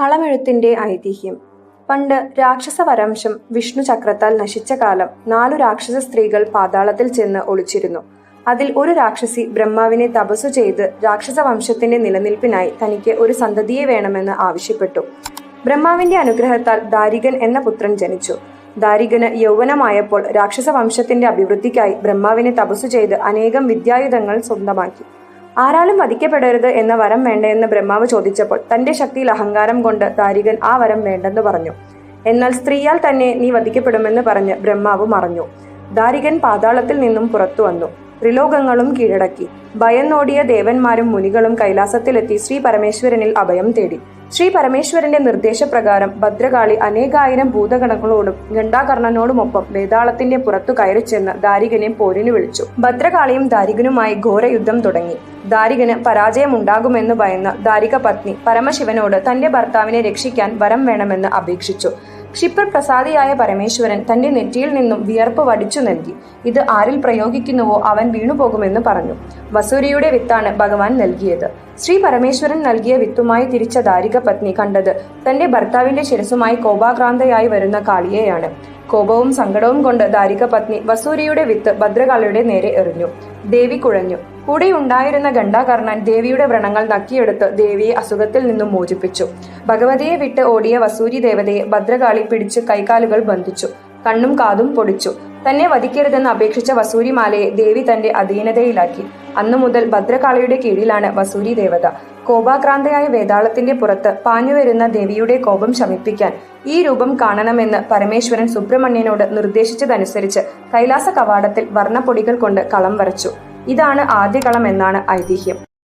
കളമെഴുത്തിന്റെ ഐതിഹ്യം. പണ്ട് രാക്ഷസ വരംശം വിഷ്ണു ചക്രത്താൽ നശിച്ച കാലം നാലു രാക്ഷസ സ്ത്രീകൾ പാതാളത്തിൽ ചെന്ന് ഒളിച്ചിരുന്നു. അതിൽ ഒരു രാക്ഷസി ബ്രഹ്മാവിനെ തപസ്സു ചെയ്ത് രാക്ഷസ വംശത്തിന്റെ നിലനിൽപ്പിനായി തനിക്ക് ഒരു സന്തതിയെ വേണമെന്ന് ആവശ്യപ്പെട്ടു. ബ്രഹ്മാവിന്റെ അനുഗ്രഹത്താൽ ദാരികൻ എന്ന പുത്രൻ ജനിച്ചു. ദാരികന് യൗവനമായപ്പോൾ രാക്ഷസ വംശത്തിന്റെ അഭിവൃദ്ധിക്കായി ബ്രഹ്മാവിനെ തപസ്സു ചെയ്ത് അനേകം വിദ്യായുധങ്ങൾ സ്വന്തമാക്കി. ആരാലും വധിക്കപ്പെടരുത് എന്ന വരം വേണ്ടെന്ന് ബ്രഹ്മാവ് ചോദിച്ചപ്പോൾ തന്റെ ശക്തിയിൽ അഹങ്കാരം കൊണ്ട് താരികൻ ആ വരം വേണ്ടെന്ന് പറഞ്ഞു. എന്നാൽ സ്ത്രീയാൽ തന്നെ നീ വധിക്കപ്പെടുമെന്ന് പറഞ്ഞ് ബ്രഹ്മാവ് മറഞ്ഞു. ദാരികൻ പാതാളത്തിൽ നിന്നും പുറത്തു വന്നു. ത്രിലോകങ്ങളും കീഴടക്കി. ഭയന്നോടിയ ദേവന്മാരും മുനികളും കൈലാസത്തിലെത്തി ശ്രീ പരമേശ്വരനിൽ അഭയം തേടി. ശ്രീ പരമേശ്വരന്റെ നിർദ്ദേശപ്രകാരം ഭദ്രകാളി അനേകായിരം ഭൂതഗണങ്ങളോടും ഗണ്ടാകർണനോടുമൊപ്പം വേതാളത്തിന്റെ പുറത്തു കയറി ചെന്ന് ദാരികനെ പോരിന് വിളിച്ചു. ഭദ്രകാളിയും ദാരികനുമായി ഘോരയുദ്ധം തുടങ്ങി. ദാരികന് പരാജയമുണ്ടാകുമെന്ന് ഭയന്ന ദാരിക പത്നി പരമശിവനോട് തന്റെ ഭർത്താവിനെ രക്ഷിക്കാൻ വരം വേണമെന്ന് അപേക്ഷിച്ചു. ക്ഷിപ്രപ്രസാദിയായ പരമേശ്വരൻ തന്റെ നെറ്റിയിൽ നിന്നും വിയർപ്പ് വടിച്ചു നൽകി. ഇത് ആരിൽ പ്രയോഗിക്കുന്നുവോ അവൻ വീണുപോകുമെന്ന് പറഞ്ഞു. വസൂരിയുടെ വിത്താണ് ഭഗവാൻ നൽകിയത്. ശ്രീ പരമേശ്വരൻ നൽകിയ വിത്തുമായി തിരിച്ച ദാരിക പത്നി കണ്ടത് തന്റെ ഭർത്താവിന്റെ ശിരസുമായി കോപാക്രാന്തയായി വരുന്ന കാളിയെയാണ്. കോപവും സങ്കടവും കൊണ്ട് ദാരിക പത്നി വസൂരിയുടെ വിത്ത് ഭദ്രകാളിയുടെ നേരെ എറിഞ്ഞു. ദേവി കുഴഞ്ഞു. കൂടെ ഉണ്ടായിരുന്ന ഗണ്ടാകർണൻ ദേവിയുടെ വ്രണങ്ങൾ നക്കിയെടുത്ത് ദേവിയെ അസുഖത്തിൽ നിന്നും മോചിപ്പിച്ചു. ഭഗവതിയെ വിട്ട് ഓടിയ വസൂരി ദേവതയെ ഭദ്രകാളി പിടിച്ച് കൈകാലുകൾ ബന്ധിച്ചു. കണ്ണും കാതും പൊടിച്ചു. തന്നെ വധിക്കരുതെന്ന് അപേക്ഷിച്ച വസൂരിമാലയെ ദേവി തന്റെ അധീനതയിലാക്കി. അന്നു മുതൽ ഭദ്രകാളിയുടെ കീഴിലാണ് വസൂരി ദേവത. കോപാക്രാന്തയായ വേതാളത്തിന്റെ പുറത്ത് പാഞ്ഞുവരുന്ന ദേവിയുടെ കോപം ശമിപ്പിക്കാൻ ഈ രൂപം കാണണമെന്ന് പരമേശ്വരൻ സുബ്രഹ്മണ്യനോട് നിർദ്ദേശിച്ചതനുസരിച്ച് കൈലാസ കവാടത്തിൽ വർണപ്പൊടികൾ കൊണ്ട് കളം വരച്ചു. ഇതാണ് ആദ്യ കളം എന്നാണ് ഐതിഹ്യം.